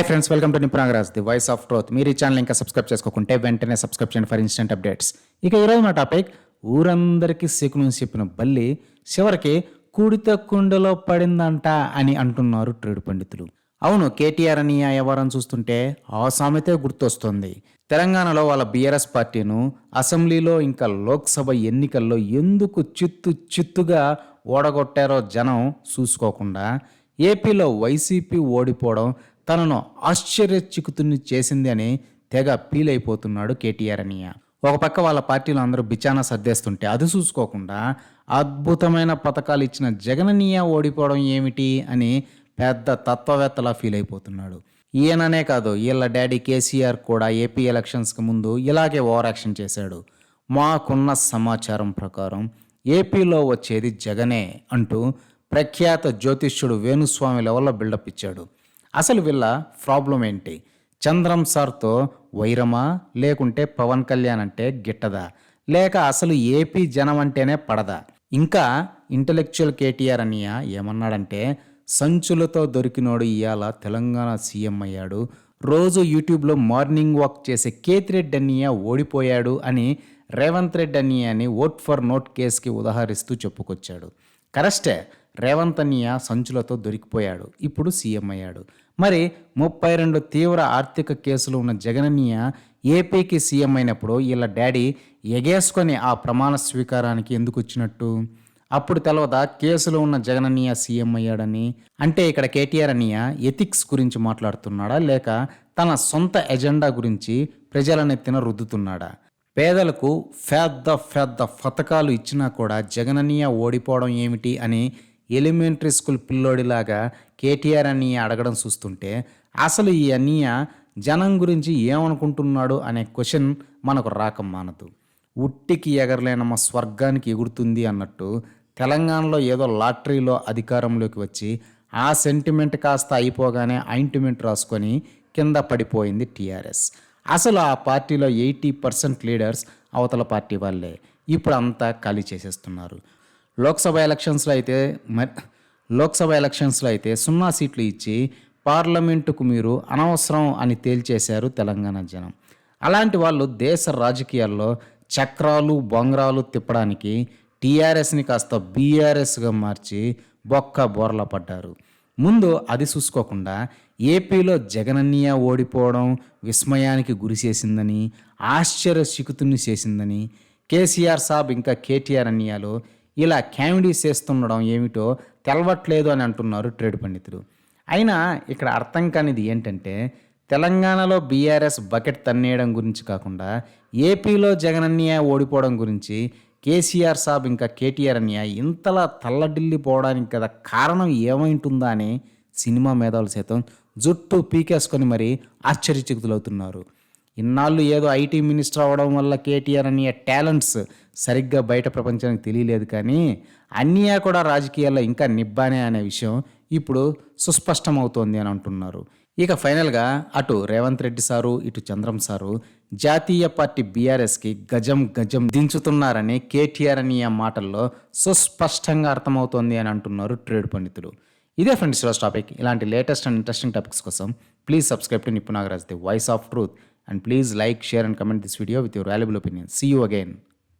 Hi friends welcome to Nipunagaraj the voice of truth మీరు ఈ channel ఇంకా subscribe చేసుకోకుంటే వెంటనే సబ్స్క్రైబ్ చేయండి ఫర్ ఇన్స్టెంట్ అప్డేట్స్ ఇక ఈరోజు నా టాపిక్ ఊరందరికీ శకునం చెప్పిన బల్లి చివరికి కూడిత కుండలో పడిందంట అని అంటున్నారు ట్రేడ్ పండితులు. అవును కేటీఆర్ అని ఎవరని చూస్తుంటే ఆ సామెతే గుర్తొస్తుంది. తెలంగాణలో వాళ్ళ బీఆర్ఎస్ పార్టీను అసెంబ్లీలో ఇంకా లోక్సభ ఎన్నికల్లో ఎందుకు చిత్తు చిత్తుగా ఓడగొట్టారో జనం చూసుకోకుండా ఏపీలో వైసీపీ ఓడిపోవడం తనను ఆశ్చర్యచికుతుని చేసింది అని తెగ ఫీల్ అయిపోతున్నాడు కేటీఆర్ అనియ. ఒక పక్క వాళ్ళ పార్టీలో అందరూ బిచానా సర్దేస్తుంటే అది చూసుకోకుండా అద్భుతమైన పథకాలు ఇచ్చిన జగననీయ ఓడిపోవడం ఏమిటి అని పెద్ద తత్వవేత్తలా ఫీల్ అయిపోతున్నాడు ఈయననే కాదు వీళ్ళ డాడీ కేసీఆర్ కూడా ఏపీ ఎలక్షన్స్కి ముందు ఇలాగే ఓవర్ యాక్షన్ చేశాడు. మాకున్న సమాచారం ప్రకారం ఏపీలో వచ్చేది జగనే అంటూ ప్రఖ్యాత జ్యోతిష్యుడు వేణుస్వామి లెవెల్లో బిల్డప్ ఇచ్చాడు. అసలు వీళ్ళ ప్రాబ్లం ఏంటి? చంద్రం సార్తో వైరమా? లేకుంటే పవన్ కళ్యాణ్ అంటే గిట్టదా? లేక అసలు ఏపీ జనం అంటేనే పడదా? ఇంకా ఇంటలెక్చువల్ కేటీఆర్ అనియ ఏమన్నాడంటే సంచులతో దొరికినోడు ఇవాళ తెలంగాణ సీఎం అయ్యాడు. రోజు యూట్యూబ్లో మార్నింగ్ వాక్ చేసే కేతిరెడ్డి అన్నయ్య ఓడిపోయాడు అని రేవంత్ రెడ్డి అన్నయ్య అని ఓట్ ఫర్ నోట్ కేసుకి ఉదాహరిస్తూ చెప్పుకొచ్చాడు. కరెస్టే రేవంత్ అన్నయ్య సంచులతో దొరికిపోయాడు. ఇప్పుడు సీఎం అయ్యాడు. మరి ముప్పై రెండు తీవ్ర ఆర్థిక కేసులు ఉన్న జగనన్నయ్య ఏపీకి సీఎం అయినప్పుడు వీళ్ళ డాడీ ఎగేసుకొని ఆ ప్రమాణ స్వీకారానికి ఎందుకు వచ్చినట్టు? అప్పుడు తెలవదా కేసులో ఉన్న జగనన్నయ్య సీఎం అయ్యాడని? అంటే ఇక్కడ కేటీఆర్ అన్నయ్య ఎథిక్స్ గురించి మాట్లాడుతున్నాడా? లేక తన సొంత ఎజెండా గురించి ప్రజలనెత్తిన రుద్దుతున్నాడా? పేదలకు పెద్ద పెద్ద పథకాలు ఇచ్చినా కూడా జగనన్నయ్య ఓడిపోవడం ఏమిటి అని ఎలిమెంటరీ స్కూల్ పిల్లోడిలాగా కేటీఆర్ అన్నయ్య అడగడం చూస్తుంటే అసలు ఈ అన్నయ్య జనం గురించి ఏమనుకుంటున్నాడు అనే క్వశ్చన్ మనకు రాకం మానదు. ఉట్టికి ఎగరలేనమ్మ స్వర్గానికి ఎగురుతుంది అన్నట్టు తెలంగాణలో ఏదో లాటరీలో అధికారంలోకి వచ్చి ఆ సెంటిమెంట్ కాస్త అయిపోగానే ఆయింట్మెంట్ రాసుకొని కింద పడిపోయింది టీఆర్ఎస్. అసలు ఆ పార్టీలో ఎయిటీ పర్సెంట్ లీడర్స్ అవతల పార్టీ వాళ్ళే. ఇప్పుడు అంతా ఖాళీ చేసేస్తున్నారు. లోక్సభ ఎలక్షన్స్లో అయితే లోక్సభ ఎలక్షన్స్లో అయితే సున్నా సీట్లు ఇచ్చి పార్లమెంటుకు మీరు అనవసరం అని తేల్చేశారు తెలంగాణ జనం. అలాంటి వాళ్ళు దేశ రాజకీయాల్లో చక్రాలు బొంగరాలు తిప్పడానికి టీఆర్ఎస్ని కాస్త బీఆర్ఎస్గా మార్చి బొక్క బోర్ల పడ్డారు. ముందు అది చూసుకోకుండా ఏపీలో జగనన్నయ్య ఓడిపోవడం విస్మయానికి గురి చేసిందని ఆశ్చర్యశికుతుని చేసిందని కేసీఆర్ సాబ్ ఇంకా కేటీఆర్ అన్నయ్యలు ఇలా కామెడీ చేస్తుండడం ఏమిటో తెలవట్లేదు అని అంటున్నారు ట్రేడ్ పండితులు. అయినా ఇక్కడ అర్థం కానిది ఏంటంటే తెలంగాణలో బీఆర్ఎస్ బకెట్ తన్నేయడం గురించి కాకుండా ఏపీలో జగనన్య ఓడిపోవడం గురించి కేసీఆర్ సాబ్ ఇంకా కేటీఆర్ అన్య ఇంతలా తల్లడిల్లిపోవడానికి కదా కారణం ఏమైంటుందా అని సినిమా మేధావులు సైతం జుట్టు పీకేసుకొని మరీ ఆశ్చర్యచకితులవుతున్నారు. ఇన్నాళ్ళు ఏదో ఐటీ మినిస్టర్ అవ్వడం వల్ల కేటీఆర్ అనే టాలెంట్స్ సరిగ్గా బయట ప్రపంచానికి తెలియలేదు కానీ అన్నయ్య కూడా రాజకీయాల్లో ఇంకా నిబ్బానే అనే విషయం ఇప్పుడు సుస్పష్టమవుతోంది అని అంటున్నారు. ఇక ఫైనల్గా అటు రేవంత్ రెడ్డి సారు ఇటు చంద్రం సారు జాతీయ పార్టీ బీఆర్ఎస్కి గజం గజం దించుతున్నారని కేటీఆర్ అని ఆ మాటల్లో సుస్పష్టంగా అర్థమవుతోంది అని అంటున్నారు ట్రేడ్ పండితులు. ఇదే ఫ్రెండ్స్ ఈరోజు టాపిక్. ఇలాంటి లేటెస్ట్ అండ్ ఇంట్రెస్టింగ్ టాపిక్స్ కోసం please subscribe to Nipunagaraj the voice of truth and please like share and comment this video with your valuable opinion. See you again